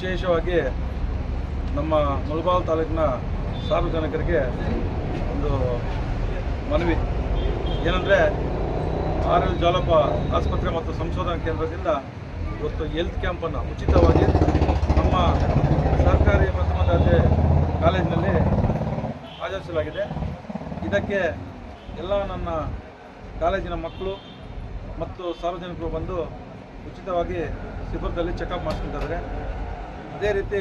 ವಿಶೇಷವಾಗಿ ನಮ್ಮ ಮುಳಬಾಲ್ ತಾಲೂಕಿನ ಸಾರ್ವಜನಿಕರಿಗೆ ಒಂದು ಮನವಿ. ಏನಂದರೆ ಆರ್ ಎಲ್ ಜಾಲಪ್ಪ ಆಸ್ಪತ್ರೆ ಮತ್ತು ಸಂಶೋಧನಾ ಕೇಂದ್ರದಿಂದ ಇವತ್ತು ಹೆಲ್ತ್ ಕ್ಯಾಂಪನ್ನು ಉಚಿತವಾಗಿ ನಮ್ಮ ಸರ್ಕಾರಿ ಪ್ರಥಮ ದರ್ಜೆ ಕಾಲೇಜಿನಲ್ಲಿ ಆಚರಿಸಲಾಗಿದೆ ಇದಕ್ಕೆ ಎಲ್ಲ ನನ್ನ ಕಾಲೇಜಿನ ಮಕ್ಕಳು ಮತ್ತು ಸಾರ್ವಜನಿಕರು ಬಂದು ಉಚಿತವಾಗಿ ಶಿಬಿರದಲ್ಲಿ ಚೆಕಪ್ ಮಾಡಿಸ್ಕೊತಾರೆ ಅದೇ ರೀತಿ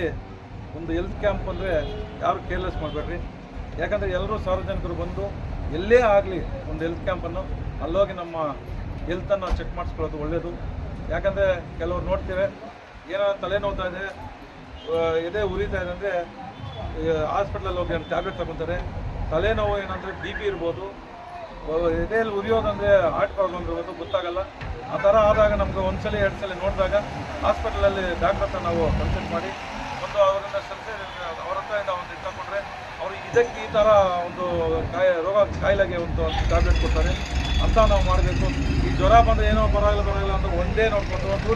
ಒಂದು ಹೆಲ್ತ್ ಕ್ಯಾಂಪ್ ಅಂದರೆ ಯಾರು ಕೇರ್ಲೆಸ್ ಮಾಡಬೇಡ್ರಿ. ಯಾಕಂದರೆ ಎಲ್ಲರೂ ಸಾರ್ವಜನಿಕರು ಬಂದು ಎಲ್ಲೇ ಆಗಲಿ ಒಂದು ಹೆಲ್ತ್ ಕ್ಯಾಂಪನ್ನು ಅಲ್ಲೋಗಿ ನಮ್ಮ ಹೆಲ್ತನ್ನು ಚೆಕ್ ಮಾಡಿಸ್ಕೊಳ್ಳೋದು ಒಳ್ಳೆಯದು ಯಾಕಂದರೆ ಕೆಲವರು ನೋಡ್ತೀವಿ, ಏನೋ ತಲೆನೋವ್ತಾ ಇದೆ ಎದೆ ಉರಿತಾ ಇದೆ ಅಂದರೆ ಹಾಸ್ಪಿಟ್ಲಲ್ಲಿ ಹೋಗಿ ಟ್ಯಾಬ್ಲೆಟ್ ತಗೊತಾರೆ. ತಲೆನೋವು ಏನಂದರೆ ಬಿ ಪಿ ಇರ್ಬೋದು ಎದೆಯಲ್ಲಿ ಉರಿಯೋದಂದರೆ ಹಾರ್ಟ್ ಪ್ರಾಬ್ಲಮ್ ಇರ್ಬೋದು ಗೊತ್ತಾಗಲ್ಲ. ಆ ಥರ ಆದಾಗ ನಮ್ಗೆ ಒಂದ್ಸಲ ಎರಡು ಸಲ ನೋಡಿದಾಗ ಹಾಸ್ಪಿಟಲಲ್ಲಿ ಡಾಕ್ಟರ್ ಹತ್ರ ನಾವು ಕನ್ಸಲ್ಟ್ ಮಾಡಿ, ಒಂದು ಅವರನ್ನ ಸೆಲ್ಫಿ ಅವ್ರ ಹತ್ರ ಒಂದು ತಗೊಂಡ್ರೆ ಅವರು ಇದಕ್ಕೆ ಈ ಥರ ಒಂದು ಕಾಯ ರೋಗ ಕಾಯಿಲೆಗೆ ಒಂದು ಟ್ಯಾಬ್ಲೆಟ್ ಕೊಡ್ತಾರೆ. ಅಂತ ನಾವು ಮಾಡಬೇಕು. ಈ ಜ್ವರ ಬಂದರೆ ಏನೋ ಪರವಾಗಿಲ್ಲ ಪರವಾಗಿಲ್ಲ ಅಂತ ಒಂದೇ ನೋಡಿಕೊಂಡು ಒಂದು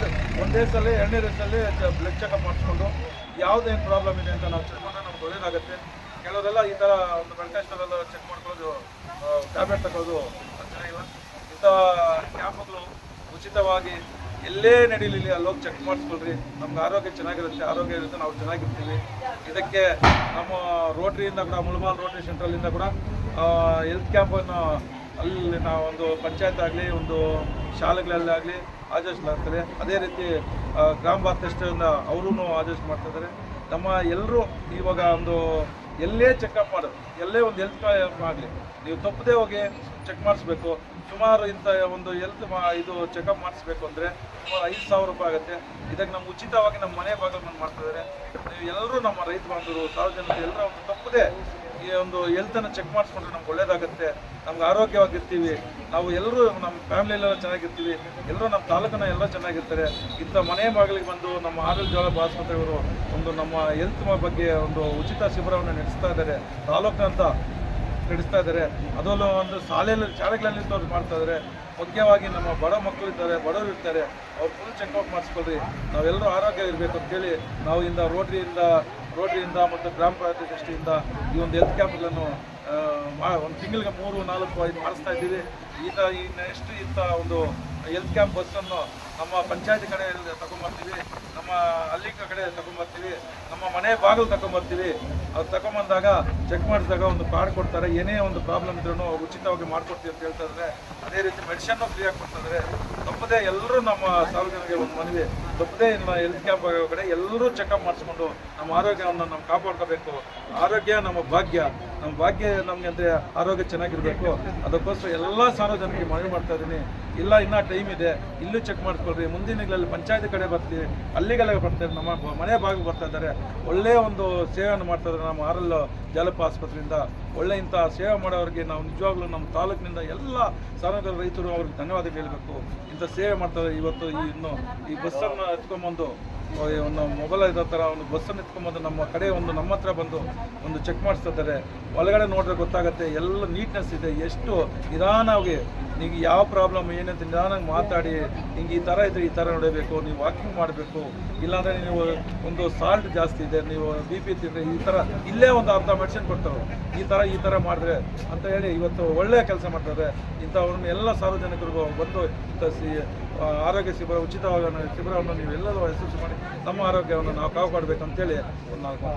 ಒಂದೇ ಸಲ, ಎರಡನೇ ದಿವಸದಲ್ಲಿ ಬ್ಲಡ್ ಚೆಕಪ್ ಮಾಡಿಸ್ಕೊಂಡು ಯಾವುದೇನು ಪ್ರಾಬ್ಲಮ್ ಇದೆ ಅಂತ ನಾವು ಚೆಕ್ ಮಾಡಿದ್ರೆ ನಮ್ಗೆ ಒಳ್ಳೇದಾಗುತ್ತೆ. ಕೆಲವರೆಲ್ಲ ಈ ಥರ ಒಂದು ಟೆಸ್ಟಲ್ಲೆಲ್ಲ ಚೆಕ್ ಮಾಡ್ಕೊಳ್ಳೋದು ಟ್ಯಾಬ್ಲೆಟ್ ತಗೊಳ್ಳೋದು ಚೆನ್ನಾಗಿಲ್ಲ ಇಂಥ ಕ್ಯಾಂಪ್ಗಳು ಉಚಿತವಾಗಿ ಎಲ್ಲೇ ನಡೀಲಿ ಅಲ್ಲಿ ಹೋಗಿ ಚೆಕ್ ಮಾಡಿಸ್ಕೊಳ್ರಿ. ನಮ್ಗೆ ಆರೋಗ್ಯ ಚೆನ್ನಾಗಿರುತ್ತೆ, ಆರೋಗ್ಯ ಇರುತ್ತೆ, ನಾವು ಚೆನ್ನಾಗಿರ್ತೀವಿ. ಇದಕ್ಕೆ ನಮ್ಮ ರೋಟ್ರಿಯಿಂದ ಕೂಡ ಮುಳುಮಾಲ್ ರೋಟ್ರಿ ಸೆಂಟ್ರಲ್ಲಿಂದ ಕೂಡ ಹೆಲ್ತ್ ಕ್ಯಾಂಪನ್ನು ಅಲ್ಲಿ ನಾವು ಒಂದು ಪಂಚಾಯತ್ ಆಗಲಿ, ಒಂದು ಶಾಲೆಗಳಲ್ಲಾಗಲಿ ಆಚರಿಸಲಾಗ್ತದೆ ಅದೇ ರೀತಿ ಗ್ರಾಮ ಭಾರತಷ್ಟಿಂದ ಅವರೂ ಆಚರಿಸ್ ಮಾಡ್ತಿದ್ದಾರೆ ನಮ್ಮ ಎಲ್ಲರೂ ಇವಾಗ ಒಂದು ಎಲ್ಲೇ ಚೆಕಪ್ ಮಾಡೋದು, ಎಲ್ಲೇ ಒಂದು ಹೆಲ್ತ್ ಆಗಲಿ, ನೀವು ತಪ್ಪದೇ ಹೋಗಿ ಚೆಕ್ ಮಾಡಿಸ್ಬೇಕು. ಸುಮಾರು ಇಂಥ ಒಂದು ಹೆಲ್ತ್ ಇದು ಚೆಕಪ್ ಮಾಡಿಸ್ಬೇಕು ಅಂದರೆ ಸುಮಾರು ಐದು ಸಾವಿರ ರೂಪಾಯಿ ಆಗುತ್ತೆ. ಇದಕ್ಕೆ ನಮ್ಮ ಉಚಿತವಾಗಿ ನಮ್ಮ ಮನೆ ಬಾಗಿಲು ಮಾಡ್ತಿದ್ದಾರೆ ನೀವು ಎಲ್ಲರೂ ನಮ್ಮ ರೈತ ಬಾಂಧವರು, ಸಾರ್ವಜನಿಕರು, ಎಲ್ಲರೂ ತಪ್ಪದೆ ಈ ಒಂದು ಹೆಲ್ತನ್ನು ಚೆಕ್ ಮಾಡಿಸ್ಕೊಂಡ್ರೆ ನಮ್ಗೆ ಒಳ್ಳೇದಾಗುತ್ತೆ. ನಮ್ಗೆ ಆರೋಗ್ಯವಾಗಿರ್ತೀವಿ. ನಾವು ಎಲ್ಲರೂ ನಮ್ಮ ಎಲ್ಲ ಚೆನ್ನಾಗಿರ್ತೀವಿ, ಎಲ್ಲರೂ ನಮ್ಮ ತಾಲೂಕನ್ನ ಎಲ್ಲ ಚೆನ್ನಾಗಿರ್ತಾರೆ. ಇಂಥ ಮನೆ ಬಾಗಿಲಿಗೆ ಬಂದು ನಮ್ಮ ಆರೋಗ್ಯ ಜವಾಬ್ ಆಸ್ಪತ್ರೆಯವರು ಒಂದು ನಮ್ಮ ಹೆಲ್ತ್ ಬಗ್ಗೆ ಒಂದು ಉಚಿತ ಶಿಬಿರವನ್ನು ನಡೆಸ್ತಾ ಇದ್ದಾರೆ. ತಾಲೂಕಿನಂತ ನಡೆಸ್ತಾ ಇದ್ದಾರೆ. ಅದರಲ್ಲೂ ಒಂದು ಶಾಲೆಯಲ್ಲಿ, ಶಾಲೆಗಳಲ್ಲಿ ಅವ್ರು ಮಾಡ್ತಾ ಇದ್ದಾರೆ. ಮುಖ್ಯವಾಗಿ ನಮ್ಮ ಬಡ ಮಕ್ಕಳು ಇದ್ದಾರೆ, ಬಡವರು ಇರ್ತಾರೆ. ಅವ್ರು ಫುಲ್ ಚೆಕಪ್ ಮಾಡಿಸ್ಕೊಳ್ರಿ. ನಾವೆಲ್ಲರೂ ಆರೋಗ್ಯ ಇರಬೇಕು ಅಂತೇಳಿ ನಾವು ಇಂದ ರೋಟ್ರಿಯಿಂದ ರೋಟ್ರಿಯಿಂದ ಮತ್ತು ಗ್ರಾಮ ಪಂಚಾಯತಿ ದೃಷ್ಟಿಯಿಂದ ಈ ಒಂದು ಹೆಲ್ತ್ ಕ್ಯಾಂಪ್ಗಳನ್ನು ಒಂದು ತಿಂಗಳಿಗೆ ಮೂರು, ನಾಲ್ಕು, ಐದು ಮಾಡಿಸ್ತಾ ಇದ್ದೀವಿ. ಈತ ಈ ನೆಕ್ಸ್ಟ್ ಇಂಥ ಒಂದು ಹೆಲ್ತ್ ಕ್ಯಾಂಪ್ ಬಸ್ಸನ್ನು ನಮ್ಮ ಪಂಚಾಯತಿ ಕಡೆ ತಗೊಂಬರ್ತೀವಿ, ನಮ್ಮ ಹಳ್ಳಿ ಕಡೆ ತಗೊಂಬರ್ತೀವಿ, ನಮ್ಮ ಮನೆ ಬಾಗಿಲು ತಗೊಂಬರ್ತೀವಿ. ಅದು ತಗೊಂಬಂದಾಗ ಚೆಕ್ ಮಾಡಿಸಿದಾಗ ಒಂದು ಕಾರ್ಡ್ ಕೊಡ್ತಾರೆ, ಏನೇ ಒಂದು ಪ್ರಾಬ್ಲಮ್ ಇದ್ರೂ ಉಚಿತವಾಗಿ ಮಾಡ್ಕೊಡ್ತೀವಿ ಅಂತ ಹೇಳ್ತಾ ಅದೇ ರೀತಿ ಮೆಡಿಷನ್ನು ಫ್ರೀಯಾಗಿ ಕೊಡ್ತಾರೆ ತಪ್ಪದೇ ಎಲ್ಲರೂ ನಮ್ಮ ಸಾರ್ವಜನಿಕರಿಗೆ ಒಂದು ಮನವಿ, ತಪ್ಪದೇ ಇನ್ನು ಹೆಲ್ತ್ ಕ್ಯಾಂಪ್ ಕಡೆ ಎಲ್ಲರೂ ಚೆಕಪ್ ಮಾಡಿಸ್ಕೊಂಡು ನಮ್ಮ ಆರೋಗ್ಯವನ್ನು ನಾವು ಕಾಪಾಡ್ಕೋಬೇಕು. ಆರೋಗ್ಯ ನಮ್ಮ ಭಾಗ್ಯ. ನಮ್ಮ ಭಾಗ್ಯ ನಮಗೆ ಅಂದರೆ ಆರೋಗ್ಯ ಚೆನ್ನಾಗಿರಬೇಕು. ಅದಕ್ಕೋಸ್ಕರ ಎಲ್ಲ ಸಾರ್ವಜನಿಕರಿಗೆ ಮನವಿ ಮಾಡ್ತಾ ಇದ್ದೀನಿ. ಇಲ್ಲ, ಇನ್ನೂ ಟೈಮ್ ಇದೆ. ಇಲ್ಲೂ ಚೆಕ್ ಮಾಡಿಸ್ಕೊಳ್ರಿ ಮುಂದಿನ ದಿನಗಳಲ್ಲಿ ಪಂಚಾಯತಿ ಕಡೆ ಬರ್ತೀವಿ. ಅಲ್ಲಿಗೆಲ್ಲ ಬರ್ತಾರೆ ನಮ್ಮ ಮನೆ ಭಾಗ ಬರ್ತಾ ಇದ್ದಾರೆ. ಒಳ್ಳೆಯ ಒಂದು ಸೇವೆಯನ್ನು ಮಾಡ್ತಾ ಇದ್ದಾರೆ ನಮ್ಮ ಆರಲ್ಲು ಜಾಲಪ್ಪ ಆಸ್ಪತ್ರೆಯಿಂದ. ಒಳ್ಳೆ ಇಂಥ ಸೇವೆ ಮಾಡೋರಿಗೆ ನಾವು ನಿಜವಾಗ್ಲೂ ನಮ್ಮ ತಾಲೂಕಿನಿಂದ ಎಲ್ಲ ಸಾರ್ವಜನಿಕ ರೈತರು ಅವ್ರಿಗೆ ಧನ್ಯವಾದ ಹೇಳಬೇಕು. ಇಂಥ ಸೇವೆ ಮಾಡ್ತಾರೆ ಇವತ್ತು ಇನ್ನು ಈ ಬಸ್ಸನ್ನು ಎತ್ಕೊಂಬಂದು ಒಂದು ಮೊಬೈಲ್ ಇರೋ ಥರ ಒಂದು ಬಸ್ಸನ್ನು ಎತ್ಕೊಂಬಂದು ನಮ್ಮ ಕಡೆ ಒಂದು ನಮ್ಮ ಹತ್ರ ಬಂದು ಒಂದು ಚೆಕ್ ಮಾಡಿಸ್ತಾ ಇದ್ದಾರೆ. ಒಳಗಡೆ ನೋಡಿದ್ರೆ ಗೊತ್ತಾಗುತ್ತೆ, ಎಲ್ಲ ನೀಟ್ನೆಸ್ ಇದೆ. ಎಷ್ಟು ನಿಧಾನವಾಗಿ ನಿಮಗೆ ಯಾವ ಪ್ರಾಬ್ಲಮ್ ಏನಂತ ನಿಧಾನಾಗಿ ಮಾತಾಡಿ, ನಿಂಗೆ ಈ ಥರ ಇದ್ರೆ ಈ ಥರ ನೋಡಬೇಕು, ನೀವು ವಾಕಿಂಗ್ ಮಾಡಬೇಕು. ಇಲ್ಲಾಂದರೆ ನೀವು ಒಂದು ಸಾಲ್ಟ್ ಜಾಸ್ತಿ ಇದೆ, ನೀವು ಬಿ ಪಿ ತಿಂದರೆ ಈ ಥರ ಇಲ್ಲೇ ಒಂದು ಅರ್ಧ ಮೆಡಿಸಿನ್ ಕೊಡ್ತಾರೆ. ಈ ಥರ ಈ ಥರ ಮಾಡಿದ್ರೆ ಅಂತ ಹೇಳಿ ಇವತ್ತು ಒಳ್ಳೆಯ ಕೆಲಸ ಮಾಡ್ತಾರೆ. ಇಂಥವ್ರನ್ನ ಎಲ್ಲ ಸಾರ್ವಜನಿಕರಿಗೂ ಬಂದು ಆರೋಗ್ಯ ಶಿಬಿರ ಉಚಿತವಾಗಿ ಶಿಬಿರವನ್ನು ನೀವು ಎಲ್ಲರೂ ಯಶಸ್ವಿ ಮಾಡಿ ನಮ್ಮ ಆರೋಗ್ಯವನ್ನು ನಾವು ಕಾಪಾಡಬೇಕಂತೇಳಿ ಒಂದು ನಾಲ್ಕು.